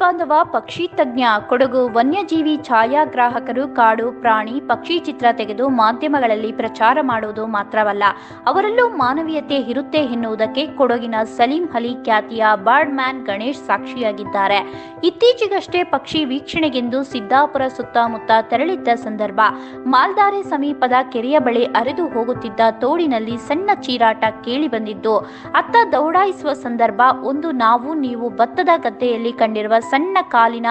ಬಾಂಧವ, ಪಕ್ಷಿ ತಜ್ಞ, ಕೊಡಗು ವನ್ಯಜೀವಿ ಛಾಯಾಗ್ರಾಹಕರು, ಕಾಡು ಪ್ರಾಣಿ, ಪಕ್ಷಿ ಚಿತ್ರ ತೆಗೆದು ಮಾಧ್ಯಮಗಳಲ್ಲಿ ಪ್ರಚಾರ ಮಾಡುವುದು ಮಾತ್ರವಲ್ಲ, ಅವರಲ್ಲೂ ಮಾನವೀಯತೆ ಇರುತ್ತೆ ಎನ್ನುವುದಕ್ಕೆ ಕೊಡಗಿನ ಸಲೀಂ ಅಲಿ ಖ್ಯಾತಿಯ ಬರ್ಡ್ ಮ್ಯಾನ್ ಗಣೇಶ್ ಸಾಕ್ಷಿಯಾಗಿದ್ದಾರೆ. ಇತ್ತೀಚೆಗಷ್ಟೇ ಪಕ್ಷಿ ವೀಕ್ಷಣೆಗೆಂದು ಸಿದ್ದಾಪುರ ಸುತ್ತಮುತ್ತ ತೆರಳಿದ್ದ ಸಂದರ್ಭ, ಮಾಲ್ದಾರೆ ಸಮೀಪದ ಕೆರೆಯ ಬಳಿ ಅರೆದು ಹೋಗುತ್ತಿದ್ದ ತೋಡಿನಲ್ಲಿ ಸಣ್ಣ ಚೀರಾಟ ಕೇಳಿಬಂದಿದ್ದು ಅತ್ತ ದೌಡಾಯಿಸುವ ಸಂದರ್ಭ, ಒಂದು ನಾವು ನೀವು ಭತ್ತದ ಗದ್ದೆಯಲ್ಲಿ ಕಂಡಿರುವ ಸಣ್ಣ ಕಾಲಿನ,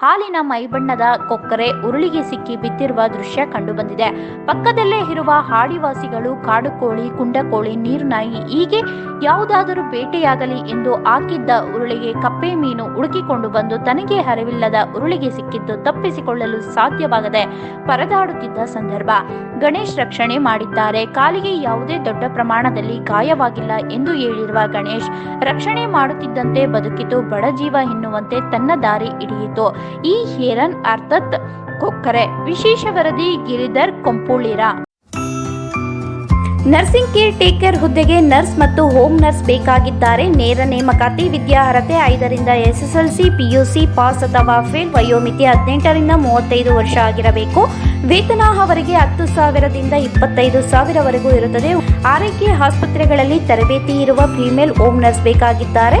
ಹಾಲಿನ ಮೈಬಣ್ಣದ ಕೊಕ್ಕರೆ ಉರುಳಿಗೆ ಸಿಕ್ಕಿ ಬಿದ್ದಿರುವ ದೃಶ್ಯ ಕಂಡುಬಂದಿದೆ. ಪಕ್ಕದಲ್ಲೇ ಇರುವ ಹಾಡಿವಾಸಿಗಳು, ಕಾಡುಕೋಳಿ, ಕುಂಡಕೋಳಿ, ನೀರುನಾಯಿ, ಹೀಗೆ ಯಾವುದಾದರೂ ಬೇಟೆಯಾಗಲಿ ಎಂದು ಹಾಕಿದ್ದ ಉರುಳಿಗೆ ಕಪ್ಪೆ ಮೀನು ಹುಡುಕಿಕೊಂಡು ಬಂದು ತನಗೆ ಅರಿವಿಲ್ಲದ ಉರುಳಿಗೆ ಸಿಕ್ಕಿದ್ದು ತಪ್ಪಿಸಿಕೊಳ್ಳಲು ಸಾಧ್ಯವಾಗದೆ ಪರದಾಡುತ್ತಿದ್ದ ಸಂದರ್ಭ. ಗಣೇಶ್ ರಕ್ಷಣೆ ಮಾಡಿದ್ದಾರೆ. ಕಾಲಿಗೆ ಯಾವುದೇ ದೊಡ್ಡ ಪ್ರಮಾಣದಲ್ಲಿ ಗಾಯವಾಗಿಲ್ಲ ಎಂದು ಹೇಳಿರುವ ಗಣೇಶ್, ರಕ್ಷಣೆ ಮಾಡುತ್ತಿದ್ದಂತೆ ಬದುಕಿತು, ಬಡ ಜೀವ ಎನ್ನುವಂತೆ ತನ್ನ ದಾರಿ ಹಿಡಿಯಿತು. ಈ ಹೇರನ್ ಅರ್ಥತ್ ಕೊಕ್ಕರೆ, ವಿಶೇಷ ವರದಿ ಗಿರಿಧರ್ ಕೊಂಪುಳಿರ. ನರ್ಸಿಂಗ್ ಕೇರ್ ಟೇಕರ್ ಹುದ್ದೆಗೆ ನರ್ಸ್ ಮತ್ತು ಹೋಮ್ ನರ್ಸ್ ಬೇಕಾಗಿದ್ದಾರೆ. ನೇರ ನೇಮಕಾತಿ ವಿದ್ಯಾರ್ಹತೆ ಐದರಿಂದ ಎಸ್ಎಸ್ಎಲ್ಸಿ, ಪಿಯುಸಿ ಪಾಸ್ ಅಥವಾ ಫೇಲ್ ವಯೋಮಿತಿ ಹದಿನೆಂಟರಿಂದ ಮೂವತ್ತೈದು ವರ್ಷ ಆಗಿರಬೇಕು. ವೇತನ ಅವರಿಗೆ ಹತ್ತು ಸಾವಿರದಿಂದ ಇಪ್ಪತ್ತೈದು ಸಾವಿರವರೆಗೂ ಇರುತ್ತದೆ. ಆರೈಕೆ ಆಸ್ಪತ್ರೆಗಳಲ್ಲಿ ತರಬೇತಿ ಇರುವ ಫೀಮೇಲ್ ಹೋಮ್ ನರ್ಸ್ ಬೇಕಾಗಿದ್ದಾರೆ.